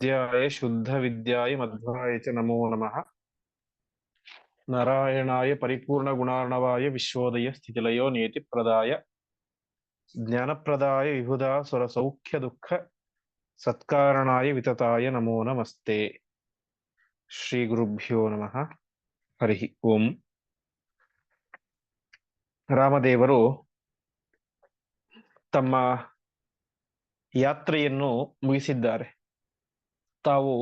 विद्याय शुद्धविद्याय मध्वाय च नमो नमः नारायणाय परिपूर्णगुणार्णवाय विश्वोदय स्थितिलयो नेतिप्रदाय ज्ञानप्रदाय विबुधा सुरसौख्यदुःख सत्कारणाय वितताय नमो नमस्ते ಶ್ರೀಗುರುಭ್ಯೋ ನಮಃ ಹರಿ ಓಂ ರಾಮದೇವರು ತಮ್ಮ ಯಾತ್ರೆಯನ್ನು ಮುಗಿಸಿದ್ದಾರೆ ತಾವು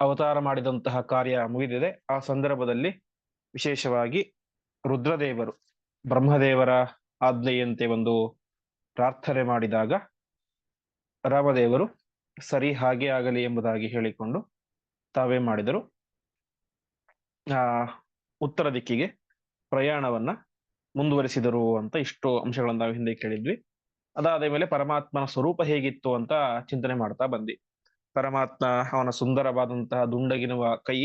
ಅವತಾರ ಮಾಡಿದಂತಹ ಕಾರ್ಯ ಮುಗಿದಿದೆ. ಆ ಸಂದರ್ಭದಲ್ಲಿ ವಿಶೇಷವಾಗಿ ರುದ್ರದೇವರು ಬ್ರಹ್ಮದೇವರ ಆಜ್ಞೆಯಂತೆ ಒಂದು ಪ್ರಾರ್ಥನೆ ಮಾಡಿದಾಗ ರಾಮದೇವರು ಸರಿ ಹಾಗೆ ಆಗಲಿ ಎಂಬುದಾಗಿ ಹೇಳಿಕೊಂಡು ತಾವೇ ಮಾಡಿದರು. ಆ ಉತ್ತರ ದಿಕ್ಕಿಗೆ ಪ್ರಯಾಣವನ್ನ ಮುಂದುವರಿಸಿದರು ಅಂತ ಇಷ್ಟು ಅಂಶಗಳನ್ನ ನಾವು ಹಿಂದೆ ಕೇಳಿದ್ವಿ. ಅದಾದ ಮೇಲೆ ಪರಮಾತ್ಮನ ಸ್ವರೂಪ ಹೇಗಿತ್ತು ಅಂತ ಚಿಂತನೆ ಮಾಡ್ತಾ ಬಂದಿ ಪರಮಾತ್ಮ ಅವನ ಸುಂದರವಾದಂತಹ ದುಂಡಗಿನುವ ಕೈ,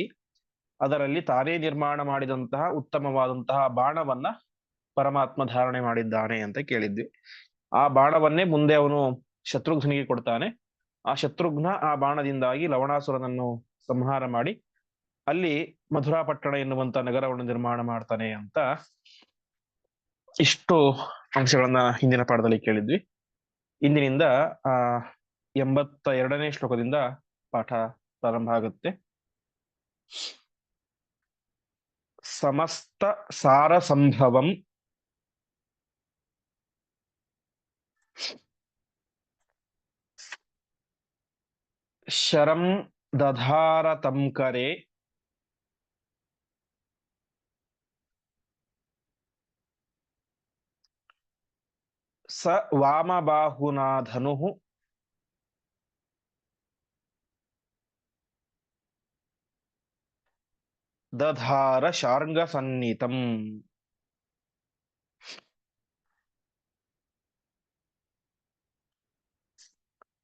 ಅದರಲ್ಲಿ ತಾನೇ ನಿರ್ಮಾಣ ಮಾಡಿದಂತಹ ಉತ್ತಮವಾದಂತಹ ಬಾಣವನ್ನ ಪರಮಾತ್ಮ ಧಾರಣೆ ಮಾಡಿದ್ದಾನೆ ಅಂತ ಕೇಳಿದ್ವಿ. ಆ ಬಾಣವನ್ನೇ ಮುಂದೆ ಅವನು ಶತ್ರುಘ್ನಿಗೆ ಕೊಡ್ತಾನೆ. ಆ ಶತ್ರುಘ್ನ ಆ ಬಾಣದಿಂದಾಗಿ ಲವಣಾಸುರನನ್ನು ಸಂಹಾರ ಮಾಡಿ, ಅಲ್ಲಿ ಮಧುರಾಪಟ್ಟಣ ಎನ್ನುವಂತಹ ನಗರವನ್ನು ನಿರ್ಮಾಣ ಮಾಡ್ತಾನೆ ಅಂತ ಇಷ್ಟು ಅಂಶಗಳನ್ನ ಹಿಂದಿನ ಪಾಠದಲ್ಲಿ ಕೇಳಿದ್ವಿ. ಇಂದಿನಿಂದ, ಆ ಎಂಬತ್ತ ಎರಡನೇ ಶ್ಲೋಕದಿಂದ ಪಾಠ ಪ್ರಾರಂಭ ಆಗುತ್ತೆ. ಸಮಸ್ತ ಸಾರ ಸಂಭವಂ. ಶರಂ ದಧಾರ ತಂಕರೆ ಸ ವಾಮಬಾಹುನಾ ಧನು ದಧಾರ ಶಾರ್ಂಗ ಸನ್ನಿತಂ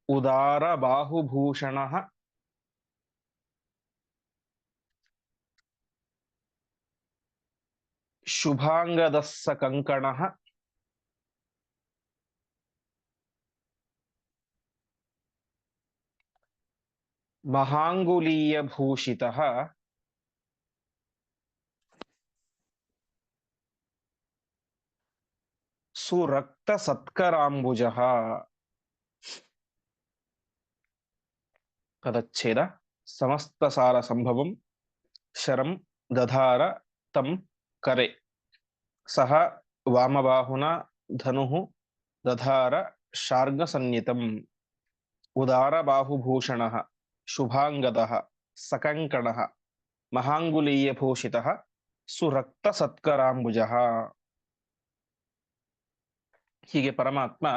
ಉದಾರ ಬಾಹುಭೂಷಣ ಶುಭಾಂಗದಸ್ಸ ಕಂಕಣ ಮಹಾಂಗುಲೀಯ ಭೂಷಿತ ಸುರಕ್ತ ಸತ್ಕರಾಂಬುಜ ಪದಚ್ಛೇದ ಸಮಸ್ತ ಸಾರ ಸಂಭವಂ ಶರಂ ದಧಾರ ತಂ ಕರೆ ಸಹ ವಾಮಬಾಹುನ ಧನು ದಧಾರ ಶಾರ್ಗ ಸನ್ನಿತಂ ಉದಾರ ಬಾಹುಭೂಷಣ ಶುಭಾಂಗದ ಸಕಂಕಣ ಮಹಾಂಗುಲೀಯ ಭೂಷಿತ ಸುರಕ್ತ ಸತ್ಕರಾಂಬುಜ ಹೀಗೆ ಪರಮಾತ್ಮ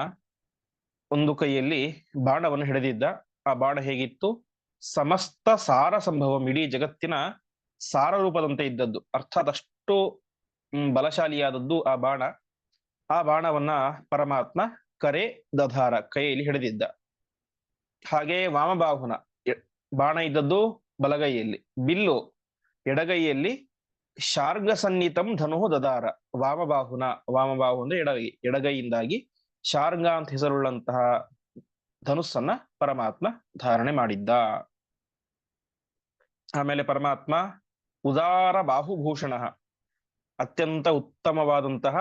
ಒಂದು ಕೈಯಲ್ಲಿ ಬಾಣವನ್ನು ಹಿಡಿದಿದ್ದ. ಆ ಬಾಣ ಹೇಗಿತ್ತು? ಸಮಸ್ತ ಸಾರ ಸಂಭವ, ಇಡೀ ಜಗತ್ತಿನ ಸಾರ ರೂಪದಂತೆ ಇದ್ದದ್ದು. ಅರ್ಥಾತ್ ಅಷ್ಟು ಬಲಶಾಲಿಯಾದದ್ದು ಆ ಬಾಣ. ಆ ಬಾಣವನ್ನ ಪರಮಾತ್ಮ ಕರೆ ದಧಾರ ಕೈಯಲ್ಲಿ ಹಿಡಿದಿದ್ದ. ಹಾಗೆ ವಾಮಬಾಹುನ ಬಾಣ ಇದ್ದದ್ದು ಬಲಗೈಯಲ್ಲಿ. ಬಿಲ್ಲು ಎಡಗೈಯಲ್ಲಿ ಶಾರ್ಗ ಸನ್ನಿತಂ ಧನು ದದಾರ. ವಾಮಬಾಹುನ, ವಾಮಬಾಹು ಅಂದ್ರೆ ಎಡಗೈ, ಎಡಗೈಯಿಂದಾಗಿ ಶಾರ್ಗ ಅಂತ ಹೆಸರುಳ್ಳಂತಹ ಧನುಸ್ಸನ್ನ ಪರಮಾತ್ಮ ಧಾರಣೆ ಮಾಡಿದ್ದ. ಆಮೇಲೆ ಪರಮಾತ್ಮ ಉದಾರ ಬಾಹುಭೂಷಣ, ಅತ್ಯಂತ ಉತ್ತಮವಾದಂತಹ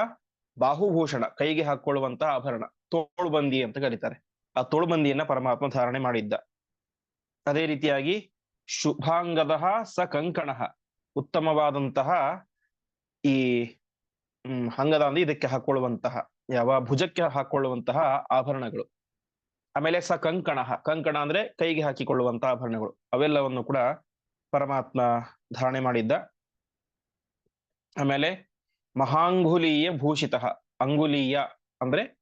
ಬಾಹುಭೂಷಣ, ಕೈಗೆ ಹಾಕೊಳ್ಳುವಂತಹ ಆಭರಣ, ತೋಳುಬಂದಿ ಅಂತ ಕರೀತಾರೆ. ಆ ತೋಳುಬಂದಿಯನ್ನ ಪರಮಾತ್ಮ ಧಾರಣೆ ಮಾಡಿದ್ದ. ಅದೇ ರೀತಿಯಾಗಿ ಶುಭಾಂಗದ ಸ ಕಂಕಣ. ಉತ್ತಮವಾದಂತಹ ಈ ಹಂಗದ ಅಂದ್ರೆ ಇದಕ್ಕೆ ಹಾಕೊಳ್ಳುವಂತಹ, ಯಾವ ಭುಜಕ್ಕೆ ಹಾಕೊಳ್ಳುವಂತಹ ಆಭರಣಗಳು. ಆಮೇಲೆ ಸ ಕಂಕಣ ಕಂಕಣ ಅಂದ್ರೆ ಕೈಗೆ ಹಾಕಿಕೊಳ್ಳುವಂತಹ ಆಭರಣಗಳು. ಅವೆಲ್ಲವನ್ನು ಕೂಡ ಪರಮಾತ್ಮ ಧಾರಣೆ ಮಾಡಿದ್ದ. ಆಮೇಲೆ ಮಹಾಂಗುಲೀಯ ಭೂಷಿತ, ಅಂಗುಲೀಯ ಅಂದ್ರೆ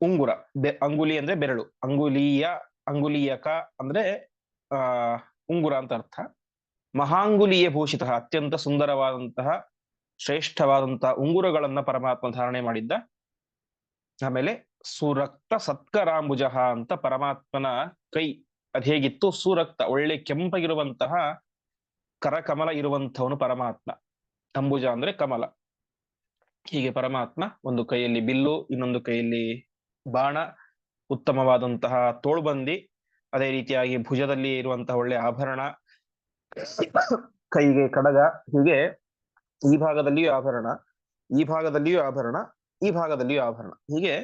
ಉಂಗುರ ಅಂಗುಲಿ ಅಂದ್ರೆ ಬೆರಳು, ಅಂಗುಲೀಯ, ಅಂಗುಲೀಯಕ ಅಂದ್ರೆ, ಆ, ಉಂಗುರ ಅಂತ ಅರ್ಥ. ಮಹಾಂಗುಲೀಯ ಭೂಷಿತ, ಅತ್ಯಂತ ಸುಂದರವಾದಂತಹ, ಶ್ರೇಷ್ಠವಾದಂತಹ ಉಂಗುರಗಳನ್ನ ಪರಮಾತ್ಮ ಧಾರಣೆ ಮಾಡಿದ್ದ. ಆಮೇಲೆ ಸುರಕ್ತ ಸತ್ಕರಾಂಬುಜ ಅಂತ ಪರಮಾತ್ಮನ ಕೈ, ಅದ್ ಹೇಗಿತ್ತು? ಸುರಕ್ತ, ಒಳ್ಳೆ ಕೆಂಪಗಿರುವಂತಹ ಕರಕಮಲ ಇರುವಂತವನು ಪರಮಾತ್ಮ. ಅಂಬುಜ ಅಂದ್ರೆ ಕಮಲ. ಹೀಗೆ ಪರಮಾತ್ಮ ಒಂದು ಕೈಯಲ್ಲಿ ಬಿಲ್ಲು, ಇನ್ನೊಂದು ಕೈಯಲ್ಲಿ ಬಾಣ, ಉತ್ತಮವಾದಂತಹ ತೋಳ್ಬಂದಿ, ಅದೇ ರೀತಿಯಾಗಿ ಭುಜದಲ್ಲಿ ಇರುವಂತಹ ಒಳ್ಳೆ ಆಭರಣ ಕೈಗೆ ಕಡಗ, ಹೀಗೆ, ಈ ಭಾಗದಲ್ಲಿಯೂ ಆಭರಣ, ಈ ಭಾಗದಲ್ಲಿಯೂ ಆಭರಣ, ಈ ಭಾಗದಲ್ಲಿಯೂ ಆಭರಣ. ಹೀಗೆ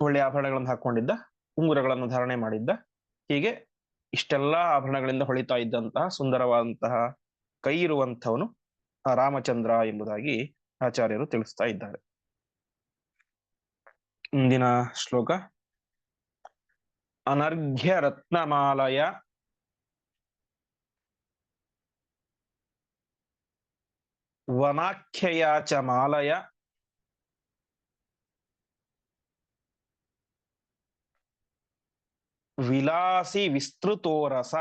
ಒಳ್ಳೆ ಆಭರಣಗಳನ್ನು ಹಾಕೊಂಡಿದ್ದ ಉಂಗುರಗಳನ್ನು ಧಾರಣೆ ಮಾಡಿದ್ದ, ಹೀಗೆ ಇಷ್ಟೆಲ್ಲಾ ಆಭರಣಗಳಿಂದ ಹೊಳಿತಾ ಇದ್ದಂತಹ ಸುಂದರವಾದಂತಹ ಕೈ ಇರುವಂಥವನು ರಾಮಚಂದ್ರ ಎಂಬುದಾಗಿ ಆಚಾರ್ಯರು ತಿಳಿಸ್ತಾ ಇದ್ದಾರೆ. ಮುಂದಿನ ಶ್ಲೋಕ. ಅನರ್ಘ್ಯ ರತ್ನಮಾಲಯ ವನಾಖ್ಯಯ ಚ ಮಾಲಯ ವಿಲಾಸಿ ವಿಸ್ತೃತೋರಸ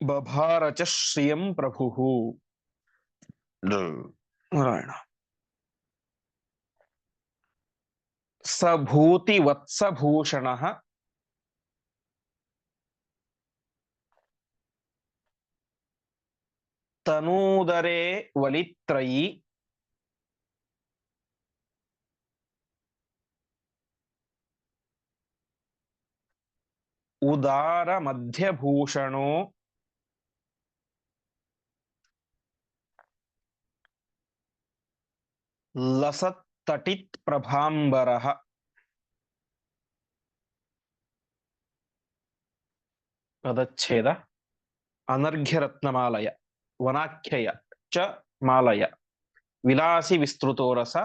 ಬಭಾರ ಚ ಶ್ರಿಯಂ ಪ್ರಭು ನಾರಾಯಣ ಸಭೂತಿ ತನೂದರೇ ವಲಿತ್ರಯಿ. ಉದಾರ ಮಧ್ಯಭೂಷಣೋ. ಲಸತ್ತಟಿತ್ ಪ್ರಭಾಂಬರಃ. ಪದಚ್ಛೇದ. ಅನರ್ಘ್ಯ ರತ್ನಮಾಲಯ ವನಾಖ್ಯಯ ಚ ಮಾಲಯ. ವಿಲಾಸಿ ವಿಸ್ತೃತೋರಸ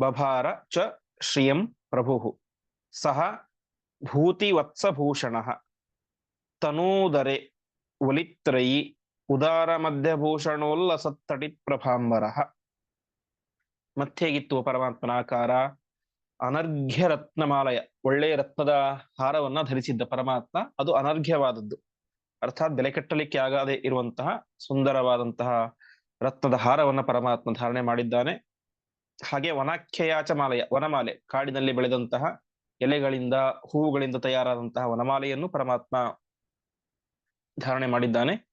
ಬಭಾರ ಚ ಶ್ರಿಯಂ ಪ್ರಭು ಸಹ ಭೂತಿವತ್ಸಭೂಷಣ. ತನೂದರೆ ಒಲಿತ್ರಯಿ ಉದಾರ ಮಧ್ಯಭೂಷಣೋಲ್ಲಸತ್ತಟಿ ಪ್ರಭಾಂಬರ. ಮತ್ತೇಗಿತ್ತು ಪರಮಾತ್ಮನಾಕಾರ ಅನರ್ಘ್ಯ ರತ್ನಮಾಲಯ ಒಳ್ಳೆಯ ರತ್ನದ ಹಾರವನ್ನ ಧರಿಸಿದ್ದ ಪರಮಾತ್ಮ, ಅದು ಅನರ್ಘ್ಯವಾದದ್ದು. ಅರ್ಥಾತ್ ಬೆಲೆ ಕಟ್ಟಲಿಕ್ಕೆ ಆಗದೆ ಇರುವಂತಹ ಸುಂದರವಾದಂತಹ ರತ್ನದ ಹಾರವನ್ನ ಪರಮಾತ್ಮ ಧಾರಣೆ ಮಾಡಿದ್ದಾನೆ. ಹಾಗೆ ವನಾಖ್ಯಯಾಚ ಮಾಲೆಯ, ವನಮಾಲೆ, ಕಾಡಿನಲ್ಲಿ ಬೆಳೆದಂತಹ ಎಲೆಗಳಿಂದ, ಹೂವುಗಳಿಂದ ತಯಾರಾದಂತಹ ವನಮಾಲೆಯನ್ನು ಪರಮಾತ್ಮ ಧಾರಣೆ ಮಾಡಿದ್ದಾನೆ.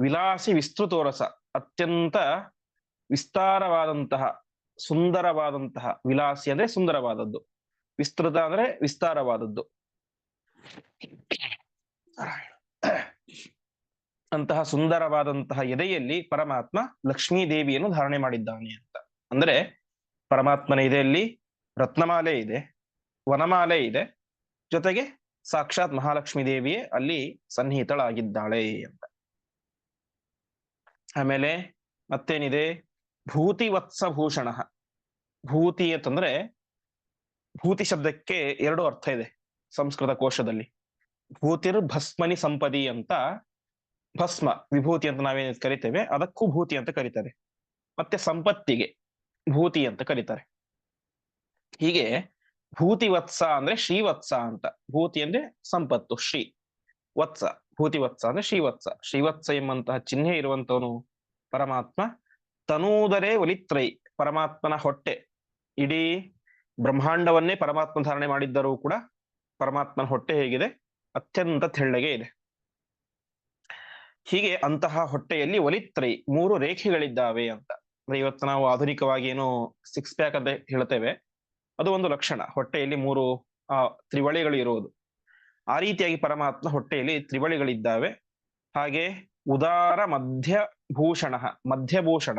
ವಿಲಾಸಿ ವಿಸ್ತೃತೋರಸ, ಅತ್ಯಂತ ವಿಸ್ತಾರವಾದಂತಹ, ಸುಂದರವಾದಂತಹ ವಿಲಾಸಿ ಅಂದ್ರೆ ಸುಂದರವಾದದ್ದು. ವಿಸ್ತೃತ ಅಂದ್ರೆ ವಿಸ್ತಾರವಾದದ್ದು. ಅಂತಹ ಸುಂದರವಾದಂತಹ ಎದೆಯಲ್ಲಿ ಪರಮಾತ್ಮ ಲಕ್ಷ್ಮೀ ದೇವಿಯನ್ನು ಧಾರಣೆ ಮಾಡಿದ್ದಾನೆ ಅಂತ. ಅಂದ್ರೆ ಪರಮಾತ್ಮನ ಎದೆಯಲ್ಲಿ ರತ್ನಮಾಲೆ ಇದೆ, ವನಮಾಲೆ ಇದೆ, ಜೊತೆಗೆ ಸಾಕ್ಷಾತ್ ಮಹಾಲಕ್ಷ್ಮೀ ದೇವಿಯೇ ಅಲ್ಲಿ ಸನ್ನಿಹಿತಳಾಗಿದ್ದಾಳೆ ಅಂತ. ಆಮೇಲೆ ಮತ್ತೇನಿದೆ? ಭೂತಿ ವತ್ಸಭೂಷಣ ಭೂತಿ ಅಂತಂದ್ರೆ ಭೂತಿ ಶಬ್ದಕ್ಕೆ ಎರಡು ಅರ್ಥ ಇದೆ ಸಂಸ್ಕೃತ ಕೋಶದಲ್ಲಿ. ಭೂತಿರ್ ಭಸ್ಮನಿ ಸಂಪದಿ ಅಂತ ಭಸ್ಮ, ವಿಭೂತಿ ಅಂತ ನಾವೇನ್ ಕರಿತೇವೆ, ಅದಕ್ಕೂ ಭೂತಿ ಅಂತ ಕರೀತಾರೆ. ಮತ್ತೆ ಸಂಪತ್ತಿಗೆ ಭೂತಿ ಅಂತ ಕರೀತಾರೆ. ಹೀಗೆ ಭೂತಿ ವತ್ಸ ಅಂದ್ರೆ ಶ್ರೀವತ್ಸ ಅಂತ. ಭೂತಿ ಅಂದ್ರೆ ಸಂಪತ್ತು, ಶ್ರೀ ವತ್ಸ. ಭೂತಿ ವತ್ಸ ಅಂದ್ರೆ ಶ್ರೀವತ್ಸ ಶ್ರೀವತ್ಸ ಎಂಬಂತಹ ಚಿಹ್ನೆ ಇರುವಂತವನು ಪರಮಾತ್ಮ. ತನೂದರೆ ಒಲಿತ್ರೈ, ಪರಮಾತ್ಮನ ಹೊಟ್ಟೆ. ಇಡೀ ಬ್ರಹ್ಮಾಂಡವನ್ನೇ ಪರಮಾತ್ಮ ಧಾರಣೆ ಮಾಡಿದ್ದರೂ ಕೂಡ ಪರಮಾತ್ಮನ ಹೊಟ್ಟೆ ಹೇಗಿದೆ? ಅತ್ಯಂತ ತೆಳ್ಳಗೆ ಇದೆ. ಹೀಗೆ ಅಂತಹ ಹೊಟ್ಟೆಯಲ್ಲಿ ಒಲಿತ್ರೈ, ಮೂರು ರೇಖೆಗಳಿದ್ದಾವೆ ಅಂತ. ಅಂದ್ರೆ ಇವತ್ತು ನಾವು ಆಧುನಿಕವಾಗಿ ಏನು ಸಿಕ್ಸ್ ಪ್ಯಾಕ್ ಅಂತ ಹೇಳ್ತೇವೆ. ಅದು ಒಂದು ಲಕ್ಷಣ. ಹೊಟ್ಟೆಯಲ್ಲಿ ಮೂರು, ಆ, ತ್ರಿವಳಿಗಳು ಇರುವುದು. ಆ ರೀತಿಯಾಗಿ ಪರಮಾತ್ಮ ಹೊಟ್ಟೆಯಲ್ಲಿ ತ್ರಿವಳಿಗಳಿದ್ದಾವೆ. ಹಾಗೆ ಉದಾರ ಮಧ್ಯಭೂಷಣ ಮಧ್ಯಭೂಷಣ.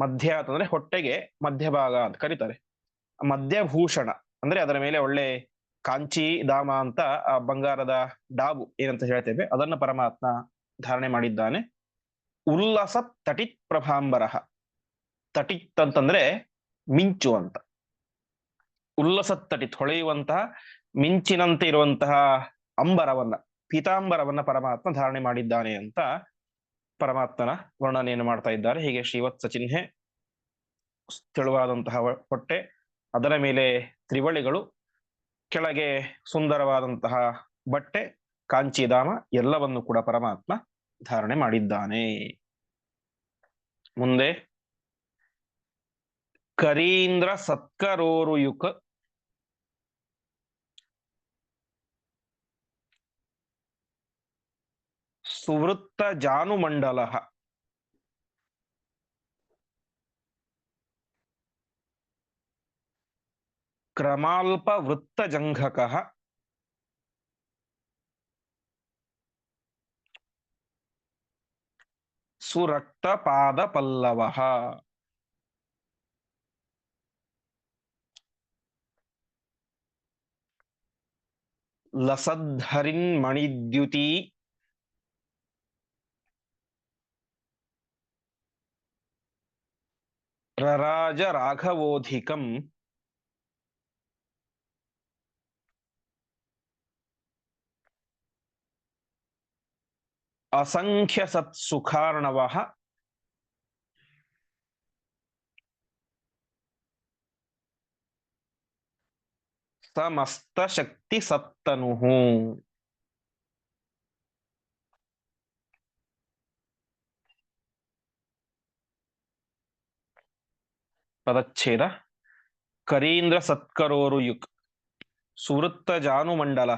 ಮಧ್ಯ ಅಂತಂದ್ರೆ ಹೊಟ್ಟೆಗೆ ಮಧ್ಯಭಾಗ ಅಂತ ಕರೀತಾರೆ. ಮಧ್ಯಭೂಷಣ ಅಂದ್ರೆ ಅದರ ಮೇಲೆ ಒಳ್ಳೆ ಕಾಂಚಿ ದಾಮ ಅಂತ, ಆ ಬಂಗಾರದ ಡಾಬು ಏನಂತ ಹೇಳ್ತೇವೆ. ಅದನ್ನ ಪರಮಾತ್ಮ ಧಾರಣೆ ಮಾಡಿದ್ದಾನೆ. ಉಲ್ಲಸ ತಟಿತ್ ಪ್ರಭಾಂಬರಹ ತಟಿತ್ ಅಂತಂದ್ರೆ ಮಿಂಚು ಅಂತ. ಉಲ್ಲಸ ತಟಿತ್ ಹೊಳೆಯುವಂತಹ, ಮಿಂಚಿನಂತೆ ಇರುವಂತಹ ಅಂಬರವನ್ನ, ಪೀತಾಂಬರವನ್ನ ಪರಮಾತ್ಮ ಧಾರಣೆ ಮಾಡಿದ್ದಾನೆ ಅಂತ ಪರಮಾತ್ಮನ ವರ್ಣನೆಯನ್ನು ಮಾಡ್ತಾ ಇದ್ದಾರೆ. ಹೀಗೆ ಶ್ರೀವತ್ಸ ಚಿಹ್ನೆ, ತೆಳುವಾದಂತಹ ಹೊಟ್ಟೆ, ಅದರ ಮೇಲೆ ತ್ರಿವಳಿಗಳು, ಕೆಳಗೆ ಸುಂದರವಾದಂತಹ ಬಟ್ಟೆ, ಕಾಂಚಿಧಾಮ ಎಲ್ಲವನ್ನು ಕೂಡ ಪರಮಾತ್ಮ ಧಾರಣೆ ಮಾಡಿದ್ದಾನೆ. ಮುಂದೆ. ಕರೀಂದ್ರ ಸತ್ಕರೋರುಯುಕ್ ಸುವೃತ್ತ ಜಾನುಮಂಡಲ. ಕ್ರಮಾಲ್ಪ ವೃತ್ತ ಜಂಘಕ ಸುರಕ್ತ ಪಾದ ಪಲ್ಲವ ಲಸದ್ಧರಿನ್ ಮಣಿದ್ಯುತಿ ಅಸಂಖ್ಯ ಸತ್ಸುಖಾರ್ಣವ ಸಮಸ್ತ ಶಕ್ತಿ ಸತ್ತನು ಪದಚ್ಛೇದ. ಕರೀಂದ್ರ ಸತ್ಕರೋರು ಯುಕ್. ಸುವೃತ್ತ ಜಾನುಮಂಡಲ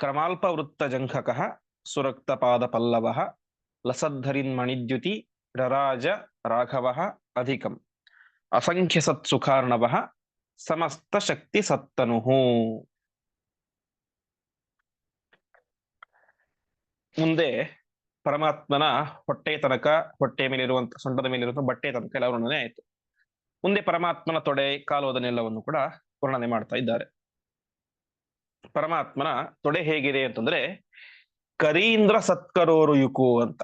ಕ್ರಮಾಲ್ಪ ವೃತ್ತ ಜಂಘಕ ಸುರಕ್ತ ಪಾದ ಪಲ್ಲವ ಲಸದ್ಧರಿನ್ ಮಣಿದ್ಯುತಿ ರರಾಜ ರಾಘವ ಅಧಿಕಂ. ಅಸಂಖ್ಯ ಸತ್ಸುಖಾರ್ಣವ ಸಮಸ್ತ ಶಕ್ತಿ ಸತ್ತನು. ಮುಂದೆ ಪರಮಾತ್ಮನ ಹೊಟ್ಟೆ ತನಕ, ಹೊಟ್ಟೆ ಮೇಲಿರುವಂತ, ಸೊಂಟದ ಮೇಲಿರುವಂತ ಬಟ್ಟೆ ತನಕ ಎಲ್ಲ ವರ್ಣನೆ ಆಯಿತು. ಮುಂದೆ ಪರಮಾತ್ಮನ ತೊಡೆ, ಕಾಲು ಅದನ್ನೆಲ್ಲವನ್ನು ಕೂಡ ವರ್ಣನೆ ಮಾಡ್ತಾ ಇದ್ದಾರೆ. ಪರಮಾತ್ಮನ ತೊಡೆ ಹೇಗಿದೆ ಅಂತಂದ್ರೆ ಕರೀಂದ್ರ ಸತ್ಕರೋರು ಯುಕು ಅಂತ.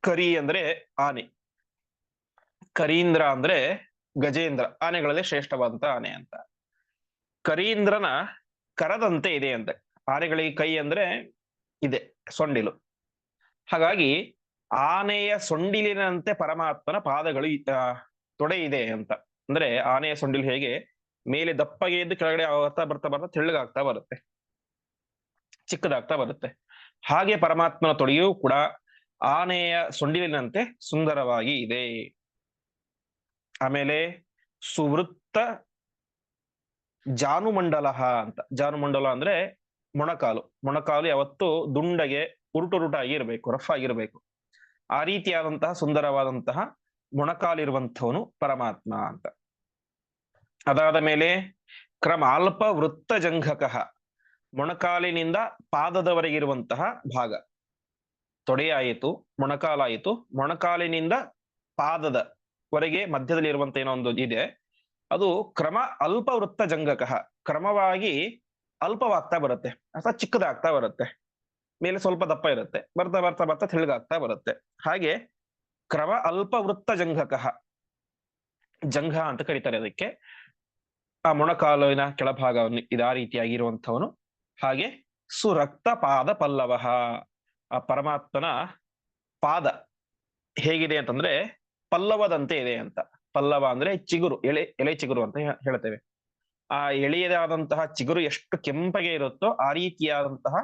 ಕರಿ ಅಂದ್ರೆ ಆನೆ. ಕರೀಂದ್ರ ಅಂದ್ರೆ ಗಜೇಂದ್ರ, ಆನೆಗಳಲ್ಲಿ ಶ್ರೇಷ್ಠವಾದಂತ ಆನೆ ಅಂತ. ಕರೀಂದ್ರನ ಕರದಂತೆ ಇದೆ ಅಂತ. ಆನೆಗಳಿಗೆ ಕೈ ಅಂದ್ರೆ ಇದೆ, ಸೊಂಡಿಲು. ಹಾಗಾಗಿ ಆನೆಯ ಸೊಂಡಿಲಿನಂತೆ ಪರಮಾತ್ಮನ ಪಾದಗಳು ತೊಡೆ ಇದೆ ಅಂತ. ಅಂದ್ರೆ ಆನೆಯ ಸೊಂಡಿಲು ಹೇಗೆ ಮೇಲೆ ದಪ್ಪಗೆ ಎದ್ದು ಕೆಳಗಡೆ ಆಗ್ತಾ ಬರ್ತಾ ಬರ್ತಾ ತೆಳ್ಳಗಾಗ್ತಾ ಬರುತ್ತೆ. ಚಿಕ್ಕದಾಗ್ತಾ ಬರುತ್ತೆ. ಹಾಗೆ ಪರಮಾತ್ಮನ ತೊಡೆಯೂ ಕೂಡ ಆನೆಯ ಸೊಂಡಿಲಿನಂತೆ ಸುಂದರವಾಗಿ ಇದೆ. ಆಮೇಲೆ ಸುವೃತ್ತ ಜಾನುಮಂಡಲ ಅಂತ. ಜಾನುಮಂಡಲ ಅಂದ್ರೆ ಮೊಣಕಾಲು. ಮೊಣಕಾಲು ಯಾವತ್ತು ದುಂಡಗೆ ಉರುಟುರುಟಾಗಿ ಇರಬೇಕು ರಫ್ ಆಗಿರ್ಬೇಕು. ಆ ರೀತಿಯಾದಂತಹ ಸುಂದರವಾದಂತಹ ಮೊಣಕಾಲಿರುವಂಥವನು ಪರಮಾತ್ಮ ಅಂತ. ಅದಾದ ಮೇಲೆ ಕ್ರಮ ಅಲ್ಪ ವೃತ್ತ ಜಂಘಕ ಮೊಣಕಾಲಿನಿಂದ ಪಾದದವರೆಗಿರುವಂತಹ ಭಾಗ. ತೊಡೆಯಾಯಿತು ಮೊಣಕಾಲಾಯಿತು ಮೊಣಕಾಲಿನಿಂದ ಪಾದದ ವರೆಗೆ ಮಧ್ಯದಲ್ಲಿ ಇರುವಂತ ಏನೋ ಒಂದು ಇದೆ. ಅದು ಕ್ರಮ ಅಲ್ಪ ವೃತ್ತ ಜಂಗಕ. ಕ್ರಮವಾಗಿ ಅಲ್ಪವಾಗ್ತಾ ಬರುತ್ತೆ. ಅಥವಾ ಚಿಕ್ಕದಾಗ್ತಾ ಬರುತ್ತೆ. ಮೇಲೆ ಸ್ವಲ್ಪ ದಪ್ಪ ಇರುತ್ತೆ. ಬರ್ತಾ ಬರ್ತಾ ಬರ್ತಾ ತೆಳ್ಳಗಾಗ್ತಾ ಬರುತ್ತೆ. ಹಾಗೆ ಕ್ರಮ ಅಲ್ಪ ವೃತ್ತ ಜಂಘಕ ಜಂಘ ಅಂತ ಕರೀತಾರೆ ಅದಕ್ಕೆ. ಆ ಮೊಣಕಾಲಿನ ಕೆಳಭಾಗವನ್ನು ಇದಾ ರೀತಿಯಾಗಿರುವಂಥವನು ಹಾಗೆ ಸುರಕ್ತ ಪಾದ ಪಲ್ಲವ. ಆ ಪರಮಾತ್ಮನ ಪಾದ ಹೇಗಿದೆ ಅಂತಂದ್ರೆ ಪಲ್ಲವದಂತೆ ಇದೆ ಅಂತ. ಪಲ್ಲವ ಅಂದ್ರೆ ಚಿಗುರು, ಎಳೆ ಎಲೆ ಚಿಗುರು ಅಂತ ಹೇಳ್ತೇವೆ. ಆ ಎಳೆಯದಾದಂತಹ ಚಿಗುರು ಎಷ್ಟು ಕೆಂಪಗೆ ಇರುತ್ತೋ ಆ ರೀತಿಯಾದಂತಹ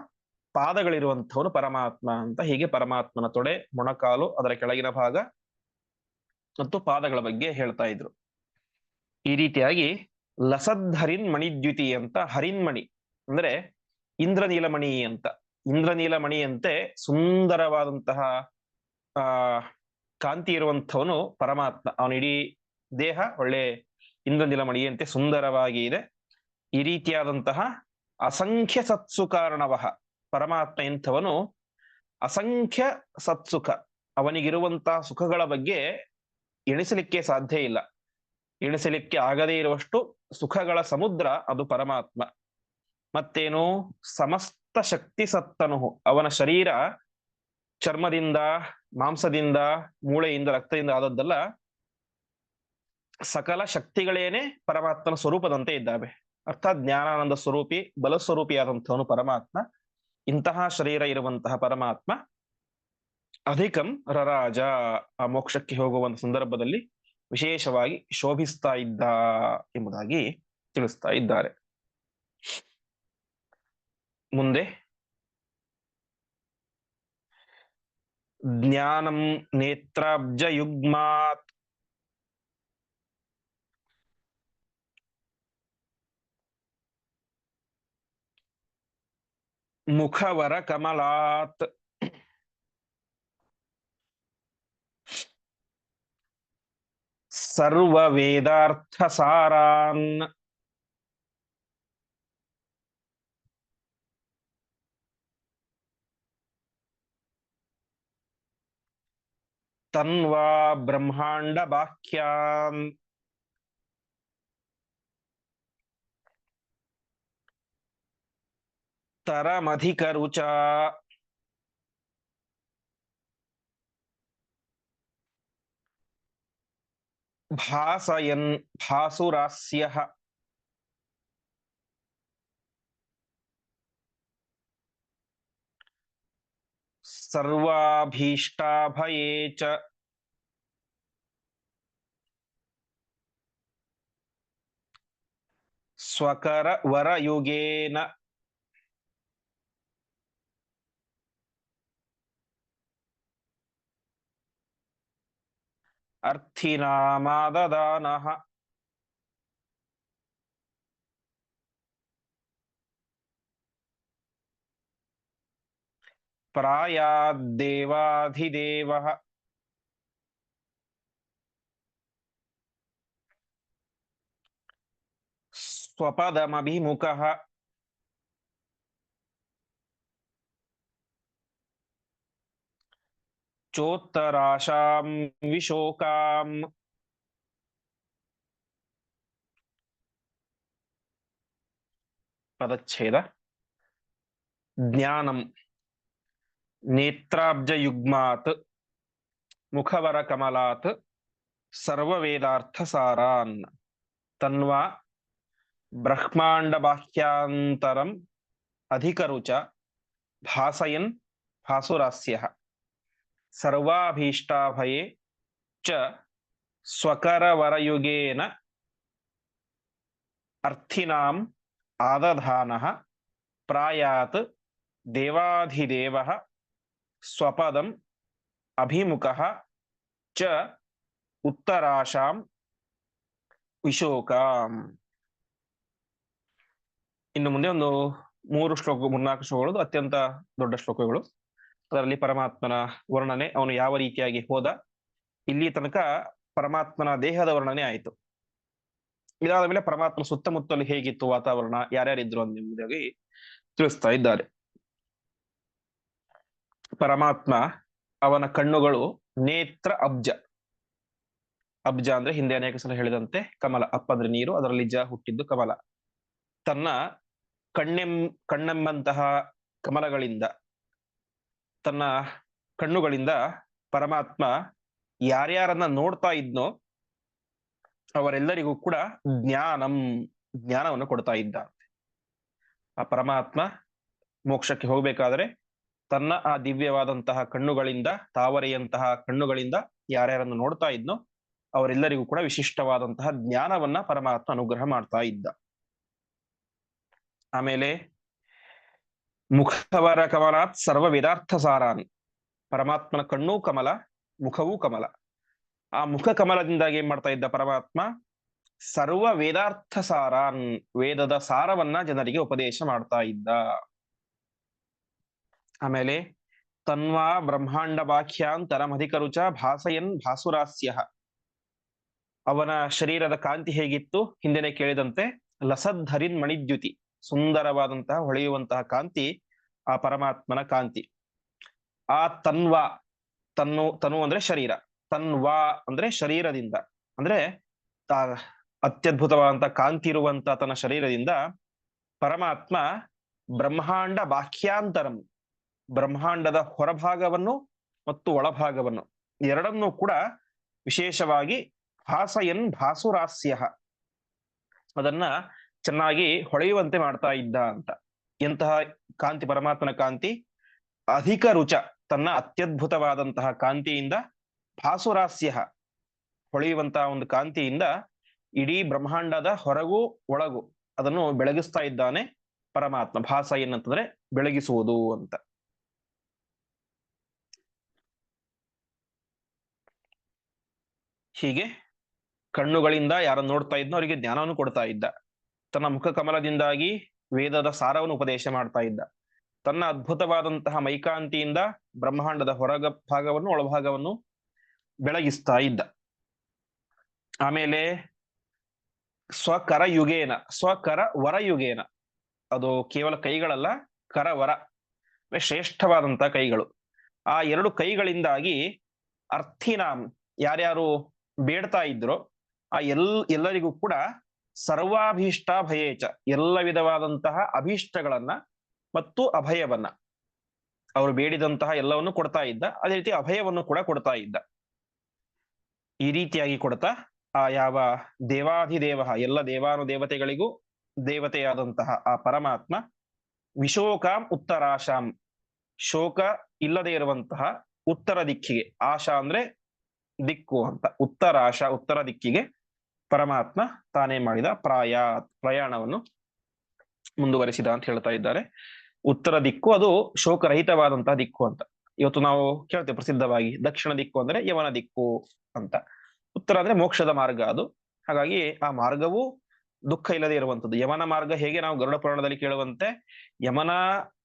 ಪಾದಗಳಿರುವಂತವನು ಪರಮಾತ್ಮ ಅಂತ ಹೀಗೆ ಪರಮಾತ್ಮನ ತೊಡೆ, ಮೊಣಕಾಲು ಅದರ ಕೆಳಗಿನ ಭಾಗ ಮತ್ತು ಪಾದಗಳ ಬಗ್ಗೆ ಹೇಳ್ತಾ ಇದ್ರು. ಈ ರೀತಿಯಾಗಿ ಲಸದ್ಹರಿನ್ಮಣಿ ದ್ಯುತಿ ಅಂತ ಹರಿನ್ಮಣಿ ಅಂದ್ರೆ ಇಂದ್ರನೀಲಮಣಿ ಅಂತ. ಇಂದ್ರನೀಲಮಣಿಯಂತೆ ಸುಂದರವಾದಂತಹ, ಆ, ಕಾಂತಿ ಇರುವಂಥವನು ಪರಮಾತ್ಮ. ಅವನ ಇಡೀ ದೇಹ ಒಳ್ಳೆ ಇಂದ್ರನೀಲಮಣಿಯಂತೆ ಸುಂದರವಾಗಿ ಇದೆ. ಈ ರೀತಿಯಾದಂತಹ ಅಸಂಖ್ಯ ಸತ್ಸು ಕಾರಣವಹ ಪರಮಾತ್ಮ ಇಂಥವನು ಅಸಂಖ್ಯ ಸತ್ಸುಖ. ಅವನಿಗಿರುವಂತಹ ಸುಖಗಳ ಬಗ್ಗೆ ಎಣಿಸಲಿಕ್ಕೆ ಸಾಧ್ಯ ಇಲ್ಲ. ಎಣಿಸಲಿಕ್ಕೆ ಆಗದೇ ಇರುವಷ್ಟು ಸುಖಗಳ ಸಮುದ್ರ ಅದು ಪರಮಾತ್ಮ. ಮತ್ತೇನು? ಸಮಸ್ತ ಶಕ್ತಿ ಸತ್ತನು ಅವನ ಶರೀರ ಚರ್ಮದಿಂದ, ಮಾಂಸದಿಂದ, ಮೂಳೆಯಿಂದ, ರಕ್ತದಿಂದ ಆದದ್ದಲ್ಲ, ಸಕಲ ಶಕ್ತಿಗಳೇನೆ ಪರಮಾತ್ಮನ ಸ್ವರೂಪದಂತೆ ಇದ್ದಾವೆ. ಅರ್ಥಾತ್ ಜ್ಞಾನಾನಂದ ಸ್ವರೂಪಿ ಬಲ ಸ್ವರೂಪಿಯಾದಂಥವನು ಪರಮಾತ್ಮ. ಇಂತಹ ಶರೀರ ಇರುವಂತಹ ಪರಮಾತ್ಮ ಅಧಿಕಂ ರರಾಜ. ಆ ಮೋಕ್ಷಕ್ಕೆ ಹೋಗುವ ಸಂದರ್ಭದಲ್ಲಿ ವಿಶೇಷವಾಗಿ ಶೋಭಿಸ್ತಾ ಇದ್ದ ಎಂಬುದಾಗಿ ತಿಳಿಸ್ತಾ ಇದ್ದಾರೆ. ಮುಂದೆ ಜ್ಞಾನಂ ನೇತ್ರಾಬ್ಜ ಯುಗ್ಮಾತ್ ಮುಖವರ ಕಮಲಾತ್ ಸರ್ವ ವೇದಾರ್ಥ ತನ್ವಾ ಬ್ರಹ್ಮಾಂಡ ಬಾಹ್ಯಾನ್ ತರಮಧಿಕರುಚ ಭಾಸಯನ್ ಭಾಸುರಾಸ್ಯ ಸರ್ವಾಭೀಷ್ಟಾಭಯೇ ಚ ಸ್ವಕರ ವರಯುಗೇನ प्रायादेवाधिदेव स्वपदमभिमुखः। चोत्तराशां विशोकाम्। पदच्छेद। ज्ञानम्। ಜ್ಞಾನಂ ನೇತ್ರಾಬ್ಜಯುಗ್ಮಾತ್ ಮುಖವರ ಕಮಲಾತ್ ಸರ್ವವೇದಾರ್ಥ ಸಾರಾನ್ ತನ್ವಾ ಬ್ರಹ್ಮಾಂಡ ಬಾಹ್ಯಾಂತರಂ ಅಧಿಕರುಚ, ಭಾಸಯನ್ ಭಾಸುರಾಸ್ಯ, ಸರ್ವಾಭೀಷ್ಟಾಭಯೇ ಚ ಸ್ವಕರವರಯುಗೇನ ಅರ್ಥಿನಾಂ ಆದಧಾನಃ ಪ್ರಾಯಾತ್ ದೇವಾಧಿದೇವಃ ಸ್ವಪದಂ ಅಭಿಮುಖಃ ಚ ಉತ್ತರಾಶಾಂ ವಿಶೋಕಾಂ ಇನ್ನು ಮುಂದೆ ಒಂದು ಮೂರು ಶ್ಲೋಕ ಮೂರ್ನಾಲ್ಕು ಶ್ಲೋಕಗಳು ಅತ್ಯಂತ ದೊಡ್ಡ ಶ್ಲೋಕಗಳು ಅದರಲ್ಲಿ ಪರಮಾತ್ಮನ ವರ್ಣನೆ ಅವನು ಯಾವ ರೀತಿಯಾಗಿ ಹೋದ? ಇಲ್ಲಿ ತನಕ ಪರಮಾತ್ಮನ ದೇಹದ ವರ್ಣನೆ ಆಯಿತು. ಇದಾದ ಮೇಲೆ ಪರಮಾತ್ಮ ಸುತ್ತಮುತ್ತಲು ಹೇಗಿತ್ತು ವಾತಾವರಣ, ಯಾರ್ಯಾರಿದ್ರು ಎಂಬುದಾಗಿ ತಿಳಿಸ್ತಾ ಇದ್ದಾರೆ. ಪರಮಾತ್ಮ ಅವನ ಕಣ್ಣುಗಳು ನೇತ್ರ ಅಬ್ಜ. ಅಬ್ಜ ಅಂದ್ರೆ ಹಿಂದೆ ಅನೇಕ ಸಲ ಹೇಳಿದಂತೆ ಕಮಲ ಅಪ್ಪ ಅಂದ್ರೆ ನೀರು ಅದರಲ್ಲಿ ಜ ಹುಟ್ಟಿದ್ದು ಕಮಲ. ತನ್ನ ಕಣ್ಣೆಂ ಕಣ್ಣೆಂಬಂತಹ ಕಮಲಗಳಿಂದ ತನ್ನ ಕಣ್ಣುಗಳಿಂದ ಪರಮಾತ್ಮ ಯಾರ್ಯಾರನ್ನ ನೋಡ್ತಾ ಇದ್ನೋ ಅವರೆಲ್ಲರಿಗೂ ಕೂಡ ಜ್ಞಾನಂ ಜ್ಞಾನವನ್ನು ಕೊಡ್ತಾ ಇದ್ದ. ಆ ಪರಮಾತ್ಮ ಮೋಕ್ಷಕ್ಕೆ ಹೋಗ್ಬೇಕಾದ್ರೆ ತನ್ನ ಆ ದಿವ್ಯವಾದಂತಹ ಕಣ್ಣುಗಳಿಂದ, ತಾವರೆಯಂತಹ ಕಣ್ಣುಗಳಿಂದ ಯಾರ್ಯಾರನ್ನು ನೋಡ್ತಾ ಇದ್ನೋ, ಅವರೆಲ್ಲರಿಗೂ ಕೂಡ ವಿಶಿಷ್ಟವಾದಂತಹ ಜ್ಞಾನವನ್ನ ಪರಮಾತ್ಮ ಅನುಗ್ರಹ ಮಾಡ್ತಾ ಇದ್ದ. ಆಮೇಲೆ ಮುಖವರ ಕಮಲಾತ್ ಸರ್ವ ವೇದಾರ್ಥ ಸಾರಾನ್ ಪರಮಾತ್ಮನ ಕಣ್ಣು ಕಮಲ, ಮುಖವೂ ಕಮಲ. ಆ ಮುಖ ಕಮಲದಿಂದಾಗಿ ಏನ್ ಮಾಡ್ತಾ ಇದ್ದ ಪರಮಾತ್ಮ? ಸರ್ವ ವೇದಾರ್ಥ ಸಾರಾನ್ ವೇದದ ಸಾರವನ್ನ ಜನರಿಗೆ ಉಪದೇಶ ಮಾಡ್ತಾ ಇದ್ದ. ಆಮೇಲೆ ತನ್ವಾ ಬ್ರಹ್ಮಾಂಡ ಬಾಖ್ಯಾಂತರಮಧಿಕರುಚ ಭಾಸಯನ್ ಭಾಸುರಾಸ್ಯ. ಅವನ ಶರೀರದ ಕಾಂತಿ ಹೇಗಿತ್ತು? ಹಿಂದೆನೆ ಕೇಳಿದಂತೆ ಲಸದ್ಧರಿನ್ ಮಣಿದ್ಯುತಿ, ಸುಂದರವಾದಂತಹ ಹೊಳೆಯುವಂತಹ ಕಾಂತಿ, ಆ ಪರಮಾತ್ಮನ ಕಾಂತಿ. ಆ ತನ್ವಾ, ತನ್ನು, ತನು ಅಂದ್ರೆ ಶರೀರ, ತನ್ವಾ ಅಂದ್ರೆ ಶರೀರದಿಂದ, ಅಂದ್ರೆ ಅತ್ಯದ್ಭುತವಾದಂತಹ ಕಾಂತಿ ಇರುವಂತ ತನ್ನ ಶರೀರದಿಂದ ಪರಮಾತ್ಮ ಬ್ರಹ್ಮಾಂಡ ಬಾಹ್ಯಾಂತರಂ ಬ್ರಹ್ಮಾಂಡದ ಹೊರಭಾಗವನ್ನು ಮತ್ತು ಒಳಭಾಗವನ್ನು. ಎರಡನ್ನೂ ಕೂಡ ವಿಶೇಷವಾಗಿ ಭಾಸಯನ್ ಭಾಸುರಾಸ್ಯ ಅದನ್ನ ಚೆನ್ನಾಗಿ ಹೊಳೆಯುವಂತೆ ಮಾಡ್ತಾ ಇದ್ದ ಅಂತ. ಎಂತಹ ಕಾಂತಿ, ಪರಮಾತ್ಮನ ಕಾಂತಿ? ಅಧಿಕ ರುಚ, ತನ್ನ ಅತ್ಯದ್ಭುತವಾದಂತಹ ಕಾಂತಿಯಿಂದ ಭಾಸುರಾಸ್ಯ ಹೊಳೆಯುವಂತಹ ಒಂದು ಕಾಂತಿಯಿಂದ ಇಡೀ ಬ್ರಹ್ಮಾಂಡದ ಹೊರಗೂ ಒಳಗೂ ಅದನ್ನು ಬೆಳಗಿಸ್ತಾ ಇದ್ದಾನೆ ಪರಮಾತ್ಮ. ಭಾಸ ಏನಂತಂದ್ರೆ ಬೆಳಗಿಸುವುದು ಅಂತ. ಹೀಗೆ ಕಣ್ಣುಗಳಿಂದ ಯಾರು ನೋಡ್ತಾ ಇದ್ನೋ ಅವರಿಗೆ ಜ್ಞಾನವನ್ನು ಕೊಡ್ತಾ ಇದ್ದ. ತನ್ನ ಮುಖ ಕಮಲದಿಂದಾಗಿ ವೇದದ ಸಾರವನ್ನು ಉಪದೇಶ ಮಾಡ್ತಾ ಇದ್ದ. ತನ್ನ ಅದ್ಭುತವಾದಂತಹ ಮೈಕಾಂತಿಯಿಂದ ಬ್ರಹ್ಮಾಂಡದ ಹೊರಗ ಭಾಗವನ್ನು, ಒಳಭಾಗವನ್ನು ಬೆಳಗಿಸ್ತಾ ಇದ್ದ. ಆಮೇಲೆ ಸ್ವಕರ ಯುಗೇನ ಸ್ವಕರ ವರ ಯುಗೇನ ಅದು ಕೇವಲ ಕೈಗಳಲ್ಲ, ಕರವರ ಶ್ರೇಷ್ಠವಾದಂತಹ ಕೈಗಳು. ಆ ಎರಡು ಕೈಗಳಿಂದಾಗಿ ಅರ್ಥಿನಾಮ್ ಯಾರ್ಯಾರು ಬೇಡ್ತಾ ಇದ್ರು, ಆ ಎಲ್, ಎಲ್ಲರಿಗೂ ಕೂಡ ಸರ್ವಾಭೀಷ್ಟ ಭಯೇಚ, ಎಲ್ಲ ವಿಧವಾದಂತಹ ಅಭೀಷ್ಟಗಳನ್ನ ಮತ್ತು ಅಭಯವನ್ನ. ಅವರು ಬೇಡಿದಂತಹ ಎಲ್ಲವನ್ನು ಕೊಡ್ತಾ ಇದ್ದ, ಅದೇ ರೀತಿ ಅಭಯವನ್ನು ಕೂಡ ಕೊಡ್ತಾ ಇದ್ದ. ಈ ರೀತಿಯಾಗಿ ಕೊಡ್ತಾ, ಆ ಯಾವ ದೇವಾಧಿದೇವ, ಎಲ್ಲ ದೇವಾನು ದೇವತೆಗಳಿಗೂ ದೇವತೆಯಾದಂತಹ ಆ ಪರಮಾತ್ಮ ವಿಶೋಕಾಂ ಉತ್ತರಾಶಾಂ ಶೋಕ ಇಲ್ಲದೆ ಇರುವಂತಹ ಉತ್ತರ ದಿಕ್ಕಿಗೆ ಆಶಾ ಅಂದ್ರೆ ದಿಕ್ಕು ಅಂತ. ಉತ್ತರಾಶ ಉತ್ತರ ದಿಕ್ಕಿಗೆ ಪರಮಾತ್ಮ ತಾನೇ ಮಾಡಿದ ಪ್ರಾಯ, ಪ್ರಯಾಣವನ್ನು ಮುಂದುವರಿಸಿದ ಅಂತ ಹೇಳ್ತಾ ಇದ್ದಾರೆ. ಉತ್ತರ ದಿಕ್ಕು ಅದು ಶೋಕರಹಿತವಾದಂತಹ ದಿಕ್ಕು ಅಂತ. ಇವತ್ತು ನಾವು ಕೇಳ್ತೇವೆ ಪ್ರಸಿದ್ಧವಾಗಿ ದಕ್ಷಿಣ ದಿಕ್ಕು ಅಂದ್ರೆ ಯವನ ದಿಕ್ಕು ಅಂತ. ಉತ್ತರ ಅಂದ್ರೆ ಮೋಕ್ಷದ ಮಾರ್ಗ ಅದು. ಹಾಗಾಗಿ ಆ ಮಾರ್ಗವು ದುಃಖ ಇಲ್ಲದೆ ಇರುವಂತದ್ದು. ಯಮನ ಮಾರ್ಗ ಹೇಗೆ ನಾವು ಗರುಡ ಪುರಾಣದಲ್ಲಿ ಕೇಳುವಂತೆ, ಯಮನ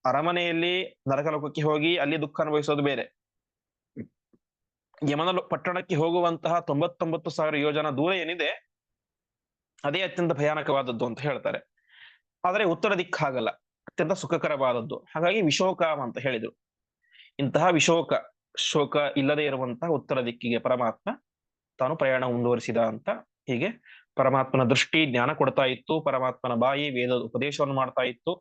ಅರಮನೆಯಲ್ಲಿ ನರಕಲೋಕಕ್ಕೆ ಹೋಗಿ ಅಲ್ಲಿ ದುಃಖ ಅನುಭವಿಸೋದು ಬೇರೆ. ಯಮನ ಪಟ್ಟಣಕ್ಕೆ ಹೋಗುವಂತಹ ತೊಂಬತ್ತೊಂಬತ್ತು ಸಾವಿರ ಯೋಜನ ದೂರ ಏನಿದೆ, ಅದೇ ಅತ್ಯಂತ ಭಯಾನಕವಾದದ್ದು ಅಂತ ಹೇಳ್ತಾರೆ. ಆದರೆ ಉತ್ತರ ದಿಕ್ಕಾಗಲ್ಲ, ಅತ್ಯಂತ ಸುಖಕರವಾದದ್ದು. ಹಾಗಾಗಿ ವಿಶೋಕಾಮ ಅಂತ ಹೇಳಿದ್ರು. ಇಂತಹ ವಿಶೋಕ, ಶೋಕ ಇಲ್ಲದೆ ಇರುವಂತಹ ಉತ್ತರ ದಿಕ್ಕಿಗೆ ಪರಮಾತ್ಮ ತಾನು ಪ್ರಯಾಣ ಮುಂದುವರಿಸಿದ ಅಂತ ಹೀಗೆ ಪರಮಾತ್ಮನ ದೃಷ್ಟಿ, ಜ್ಞಾನ ಕೊಡ್ತಾ ಇತ್ತು. ಪರಮಾತ್ಮನ ಬಾಯಿ ವೇದ ಉಪದೇಶವನ್ನು ಮಾಡ್ತಾ ಇತ್ತು.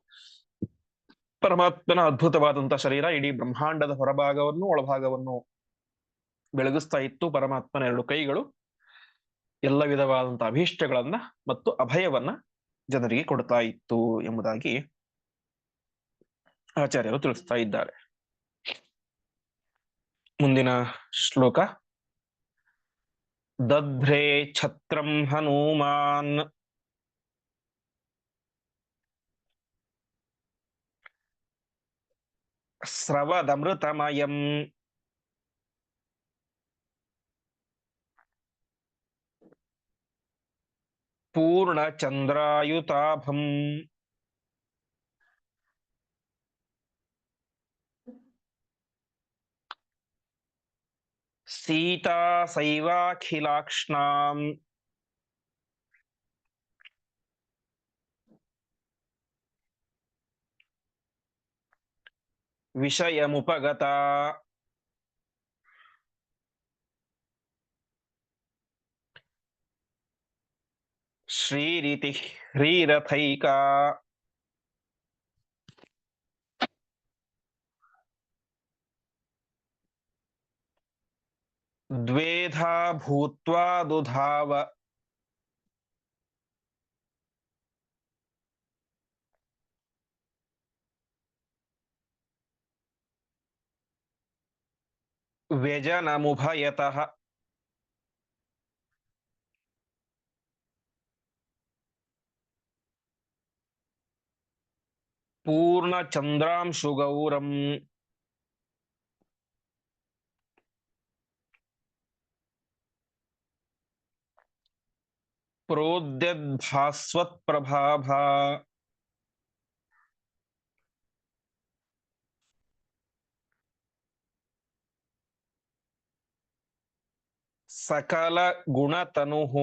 ಪರಮಾತ್ಮನ ಅದ್ಭುತವಾದಂತಹ ಶರೀರ, ಇಡೀ ಬ್ರಹ್ಮಾಂಡದ ಹೊರಭಾಗವನ್ನು, ಒಳಭಾಗವನ್ನು ಬೆಳಗಿಸ್ತಾ ಇತ್ತು ಪರಮಾತ್ಮನ ಎರಡು ಕೈಗಳು. ಎಲ್ಲ ವಿಧವಾದಂತಹ ಅಭೀಷ್ಟಗಳನ್ನ ಮತ್ತು ಅಭಯವನ್ನ ಜನರಿಗೆ ಕೊಡ್ತಾ ಇತ್ತು ಎಂಬುದಾಗಿ ಆಚಾರ್ಯರು ತಿಳಿಸ್ತಾ ಇದ್ದಾರೆ. ಮುಂದಿನ ಶ್ಲೋಕ. ದಧ್ರೇ ಛತ್ರಂ ಹನುಮಾನ್. ಸ್ರವದಮೃತಮಯಂ. पूर्णचन्द्रायुताभम् सीता सैवाखिशा विषय मुपगता ಶ್ರೀರಿತಿ ಹ್ರೀರಥೈಕಾ ದ್ವೇಧಾ ಭೂತ್ವಾ ದುಧಾವ ವ್ಯಜನಮುಭಯತಃ पूर्णचन्द्रांशुगौरम् प्रोद्यद्भास्वत्प्रभाभा सकलगुणतनुः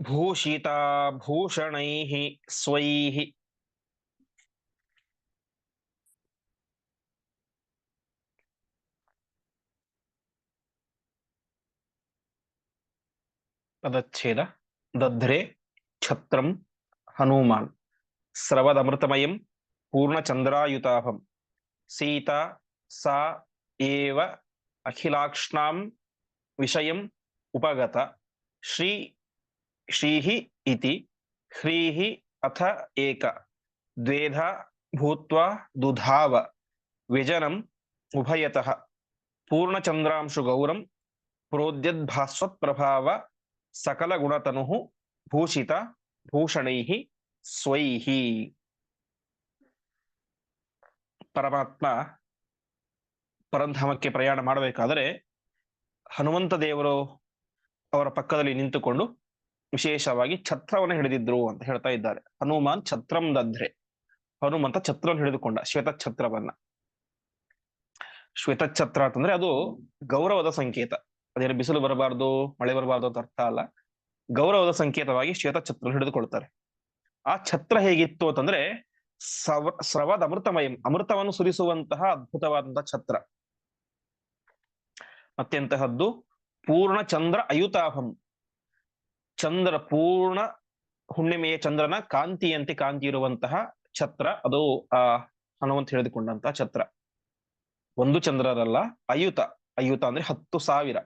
ಗುಣತನುಃ ಭೂಷಿತಾ ಭೂಷಣೈಃ ಸ್ವೈಃ ಪದಚ್ಛೇದ ದಧ್ರೆ ಛತ್ರಂ ಹನುಮಾನ್ ಸ್ರವದಮೃತಮಯಂ ಪೂರ್ಣಚಂದ್ರಾಯುತಾಭಂ ಸೀತಾ ಸಾ ಏವ ಅಖಿಲಾಕ್ಷ್ಣಾಂ ವಿಷಯಂ ಉಪಗತ ಶ್ರೀ ಶ್ರೀಹಿ ಇತಿ, ಹ್ರೀಹಿ ಅಥ ಏಕ, ದ್ವೇಧ ಭೂತ್ವಾ ದುಧಾವ, ವ್ಯಜನಂ ಉಭಯತಃ, ಪೂರ್ಣಚಂದ್ರಾಂಶು ಗೌರಂ ಪ್ರಭಾವ ಸಕಲ ಗುಣತನು ಭೂಷಿತ, ಭೂಷಣೈ ಸ್ವೈಹಿ. ಪರಮಾತ್ಮ ಪರಂಧಾಮಕ್ಕೆ ಪ್ರಯಾಣ ಮಾಡಬೇಕಾದರೆ ಹನುಮಂತ ದೇವರು ಅವರ ಪಕ್ಕದಲ್ಲಿ ನಿಂತುಕೊಂಡು ವಿಶೇಷವಾಗಿ ಛತ್ರವನ್ನು ಹಿಡಿದಿದ್ರು ಅಂತ ಹೇಳ್ತಾ ಇದ್ದಾರೆ. ಹನುಮಾನ್ ಛತ್ರಂ ದಧ್ರೆ ಹನುಮಂತ ಛತ್ರವನ್ನು ಹಿಡಿದುಕೊಂಡ ಶ್ವೇತ ಛತ್ರವನ್ನ ಶ್ವೇತ ಛತ್ರ ಅಂತಂದ್ರೆ ಅದು ಗೌರವದ ಸಂಕೇತ. ಅದೇನು ಬಿಸಿಲು ಬರಬಾರ್ದು, ಮಳೆ ಬರಬಾರ್ದು ಅಂತ ಅರ್ಥ ಅಲ್ಲ. ಗೌರವದ ಸಂಕೇತವಾಗಿ ಶ್ವೇತಛತ್ರ ಹಿಡಿದುಕೊಳ್ತಾರೆ. ಆ ಛತ್ರ ಹೇಗಿತ್ತು ಅಂತಂದ್ರೆ ಸವ, ಸ್ರವದ ಅಮೃತಮಯಂ, ಅಮೃತವನ್ನು ಸುರಿಸುವಂತಹ ಅದ್ಭುತವಾದಂತಹ ಛತ್ರ. ಮತ್ತೆಂತಹದ್ದು? ಪೂರ್ಣ ಚಂದ್ರ ಅಯುತಾಭಂ. ಚಂದ್ರ ಪೂರ್ಣ ಹುಣ್ಣಿಮೆಯ ಚಂದ್ರನ ಕಾಂತಿಯಂತೆ ಕಾಂತಿ ಇರುವಂತಹ ಛತ್ರ. ಅದು, ಆ, ಹನುಮಂತ ಹೇಳಿದುಕೊಂಡಂತಹ ಛತ್ರ. ಒಂದು ಚಂದ್ರರಲ್ಲ, ಅಯುತ. ಅಯುತ ಅಂದ್ರೆ ಹತ್ತು ಸಾವಿರ.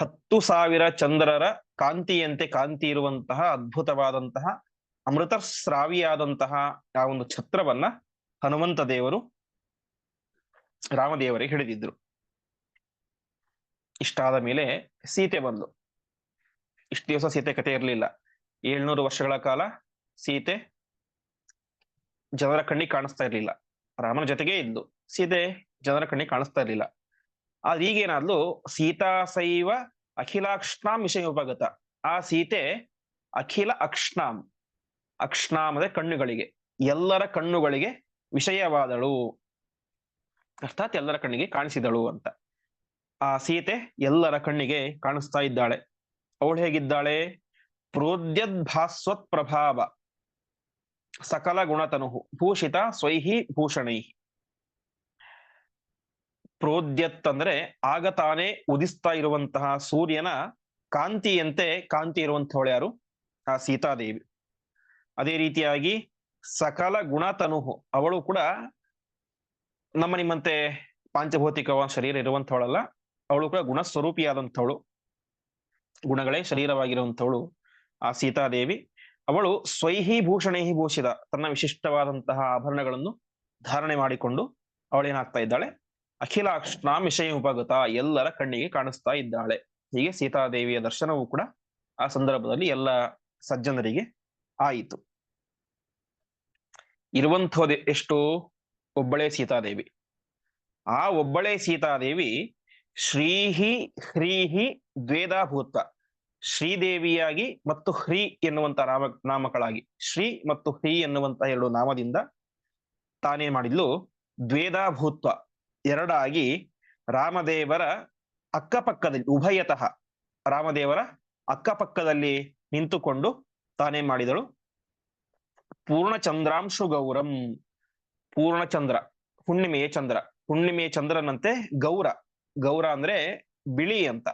ಹತ್ತು ಸಾವಿರ ಚಂದ್ರರ ಕಾಂತಿಯಂತೆ ಕಾಂತಿ ಇರುವಂತಹ ಅದ್ಭುತವಾದಂತಹ ಅಮೃತ ಸ್ರಾವಿಯಾದಂತಹ ಆ ಒಂದು ಛತ್ರವನ್ನ ಹನುಮಂತ ದೇವರು ರಾಮದೇವರಿಗೆ ಹಿಡಿದಿದ್ರು. ಇಷ್ಟಾದ ಮೇಲೆ ಸೀತೆ ಬಂದು ಇಷ್ಟು ದಿವಸ ಸೀತೆ ಕಥೆ ಇರಲಿಲ್ಲ. ಏಳ್ನೂರು ವರ್ಷಗಳ ಕಾಲ ಸೀತೆ ಜನರ ಕಣ್ಣಿಗೆ ಕಾಣಿಸ್ತಾ ಇರಲಿಲ್ಲ. ರಾಮನ ಜೊತೆಗೆ ಇದ್ದು ಸೀತೆ ಜನರ ಕಣ್ಣಿಗೆ ಕಾಣಿಸ್ತಾ ಇರಲಿಲ್ಲ. ಆದ್ರೆ ಈಗೇನಾದ್ಲು ಸೀತಾ ಸೈವ ಅಖಿಲಾಕ್ಷ್ಣಾಂ ವಿಷಯ ಉಪಗತ ಆ ಸೀತೆ ಅಖಿಲ ಅಕ್ಷ್ಣಾಂ, ಅಕ್ಷಣಾಂ ಕಣ್ಣುಗಳಿಗೆ, ಎಲ್ಲರ ಕಣ್ಣುಗಳಿಗೆ ವಿಷಯವಾದಳು. ಅರ್ಥಾತ್ ಎಲ್ಲರ ಕಣ್ಣಿಗೆ ಕಾಣಿಸಿದಳು ಅಂತ. ಆ ಸೀತೆ ಎಲ್ಲರ ಕಣ್ಣಿಗೆ ಕಾಣಿಸ್ತಾ ಇದ್ದಾಳೆ. ಅವಳು ಹೇಗಿದ್ದಾಳೆ? ಪ್ರೋದ್ಯದ್ಭಾಸ್ವತ್ ಪ್ರಭಾವ ಸಕಲ ಗುಣತನು ಭೂಷಿತ ಸ್ವೈಹಿ ಭೂಷಣೈ ಪ್ರೋದ್ಯತ್ ಅಂದ್ರೆ ಆಗ ತಾನೇ ಉದಿಸ್ತಾ ಇರುವಂತಹ ಸೂರ್ಯನ ಕಾಂತಿಯಂತೆ ಕಾಂತಿ ಇರುವಂತವಳು ಯಾರು? ಆ ಸೀತಾದೇವಿ. ಅದೇ ರೀತಿಯಾಗಿ ಸಕಲ ಗುಣತನುಹು ಅವಳು ಕೂಡ ನಮ್ಮ ನಿಮ್ಮಂತೆ ಪಾಂಚಭೌತಿಕ ಶರೀರ ಇರುವಂತವಳಲ್ಲ ಅವಳು ಕೂಡ ಗುಣ ಸ್ವರೂಪಿಯಾದಂಥವಳು ಗುಣಗಳೇ ಶರೀರವಾಗಿರುವಂಥವಳು ಆ ಸೀತಾದೇವಿ. ಅವಳು ಸ್ವೈಹಿ ಭೂಷಣೈಹಿ ಭೂಷಿತ, ತನ್ನ ವಿಶಿಷ್ಟವಾದಂತಹ ಆಭರಣಗಳನ್ನು ಧಾರಣೆ ಮಾಡಿಕೊಂಡು ಅವಳೇನಾಗ್ತಾ ಇದ್ದಾಳೆ? ಅಖಿಲಾಕ್ಷಣ ವಿಷಯ ಉಪಗತ, ಎಲ್ಲರ ಕಣ್ಣಿಗೆ ಕಾಣಿಸ್ತಾ ಇದ್ದಾಳೆ. ಹೀಗೆ ಸೀತಾದೇವಿಯ ದರ್ಶನವೂ ಕೂಡ ಆ ಸಂದರ್ಭದಲ್ಲಿ ಎಲ್ಲ ಸಜ್ಜನರಿಗೆ ಆಯಿತು. ಇರುವಂಥದ್ದು ಎಷ್ಟು? ಒಬ್ಬಳೇ ಸೀತಾದೇವಿ. ಆ ಒಬ್ಬಳೇ ಸೀತಾದೇವಿ ಶ್ರೀಹಿ ಹ್ರೀಹಿ ದ್ವೇದಾಭೂತ. ಶ್ರೀದೇವಿಯಾಗಿ ಮತ್ತು ಹ್ರೀ ಎನ್ನುವಂತ ನಾಮ ನಾಮಗಳಾಗಿ ಶ್ರೀ ಮತ್ತು ಹ್ರೀ ಎನ್ನುವಂತ ಎರಡು ನಾಮದಿಂದ ತಾನೇ ಮಾಡಿದ್ಲು ದ್ವೇದಾಭೂತ್ವ ಎರಡಾಗಿ ರಾಮದೇವರ ಅಕ್ಕಪಕ್ಕದಲ್ಲಿ ಉಭಯತಃ ರಾಮದೇವರ ಅಕ್ಕಪಕ್ಕದಲ್ಲಿ ನಿಂತುಕೊಂಡು ತಾನೇ ಮಾಡಿದಳು ಪೂರ್ಣ ಚಂದ್ರಾಂಶು ಗೌರಂ. ಪೂರ್ಣಚಂದ್ರ, ಹುಣ್ಣಿಮೆಯ ಚಂದ್ರ. ಹುಣ್ಣಿಮೆಯ ಚಂದ್ರನಂತೆ ಗೌರ. ಗೌರ ಅಂದ್ರೆ ಬಿಳಿ ಅಂತ.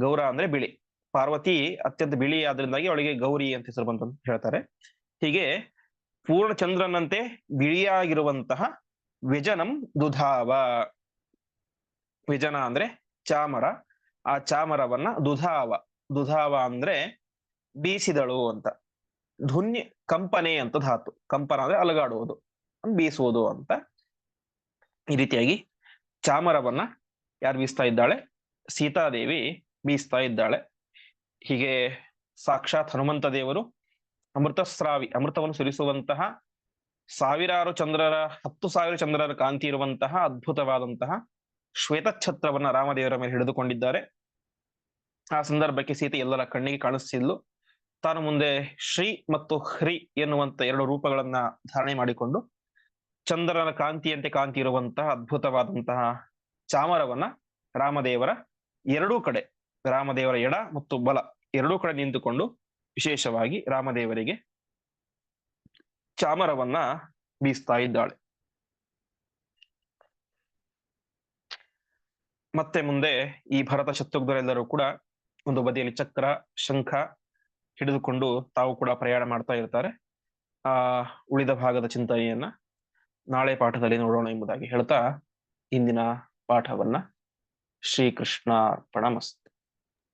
ಗೌರ ಅಂದ್ರೆ ಬಿಳಿ. ಪಾರ್ವತಿ ಅತ್ಯಂತ ಬಿಳಿ ಆದ್ರಿಂದಾಗಿ ಅವಳಿಗೆ ಗೌರಿ ಅಂತ ಹೆಸರು ಬಂತು ಅಂತ ಹೇಳ್ತಾರೆ. ಹೀಗೆ ಪೂರ್ಣ ಚಂದ್ರನಂತೆ ಬಿಳಿಯಾಗಿರುವಂತಹ ವ್ಯಜನಂ ದುಧಾವ. ವ್ಯಜನ ಅಂದ್ರೆ ಚಾಮರ. ಆ ಚಾಮರವನ್ನ ದುಧಾವ. ದುಧಾವ ಅಂದ್ರೆ ಬೀಸಿದಳು ಅಂತ. ಧುನ್ಯ, ಕಂಪನೆ ಅಂತ ಧಾತು. ಕಂಪನ ಅಂದ್ರೆ ಅಲಗಾಡುವುದು, ಬೀಸುವುದು ಅಂತ ಈ ರೀತಿಯಾಗಿ ಚಾಮರವನ್ನ ಯಾರು ಬೀಸ್ತಾ ಇದ್ದಾಳೆ? ಸೀತಾದೇವಿ ಬೀಸ್ತಾ ಇದ್ದಾಳೆ. ಹೀಗೆ ಸಾಕ್ಷಾತ್ ಹನುಮಂತ ದೇವರು ಅಮೃತಸ್ರಾವಿ, ಅಮೃತವನ್ನು ಸುರಿಸುವಂತಹ ಸಾವಿರಾರು ಚಂದ್ರರ, ಹತ್ತು ಸಾವಿರ ಚಂದ್ರರ ಕಾಂತಿ ಇರುವಂತಹ ಅದ್ಭುತವಾದಂತಹ ಶ್ವೇತಛತ್ರವನ್ನು ರಾಮದೇವರ ಮೇಲೆ ಹಿಡಿದುಕೊಂಡಿದ್ದಾರೆ. ಆ ಸಂದರ್ಭಕ್ಕೆ ಸೀತೆ ಎಲ್ಲರ ಕಣ್ಣಿಗೆ ಕಾಣಿಸ್ತಿದ್ಲು. ತಾನು ಮುಂದೆ ಶ್ರೀ ಮತ್ತು ಹ್ರಿ ಎನ್ನುವಂತ ಎರಡು ರೂಪಗಳನ್ನ ಧಾರಣೆ ಮಾಡಿಕೊಂಡು ಚಂದ್ರನ ಕಾಂತಿಯಂತೆ ಕಾಂತಿ ಇರುವಂತಹ ಅದ್ಭುತವಾದಂತಹ ಚಾಮರವನ್ನ ರಾಮದೇವರ ಎರಡೂ ಕಡೆ, ರಾಮದೇವರ ಎಡ ಮತ್ತು ಬಲ ಎರಡೂ ಕಡೆ ನಿಂತುಕೊಂಡು ವಿಶೇಷವಾಗಿ ರಾಮದೇವರಿಗೆ ಚಾಮರವನ್ನ ಬೀಸ್ತಾ ಇದ್ದಾಳೆ. ಮತ್ತೆ ಮುಂದೆ ಈ ಭರತ ಶತ್ರುಘ್ನರೆಲ್ಲರೂ ಕೂಡ ಒಂದು ಬದಿಯಲ್ಲಿ ಚಕ್ರ, ಶಂಖ ಹಿಡಿದುಕೊಂಡು ತಾವು ಕೂಡ ಪ್ರಯಾಣ ಮಾಡ್ತಾ ಇರ್ತಾರೆ. ಆ, ಉಳಿದ ಭಾಗದ ಚಿಂತನೆಯನ್ನ ನಾಳೆ ಪಾಠದಲ್ಲಿ ನೋಡೋಣ ಎಂಬುದಾಗಿ ಹೇಳ್ತಾ ಇಂದಿನ ಪಾಠವನ್ನ ಶ್ರೀಕೃಷ್ಣ ಪ್ರಣಮಸ್ತು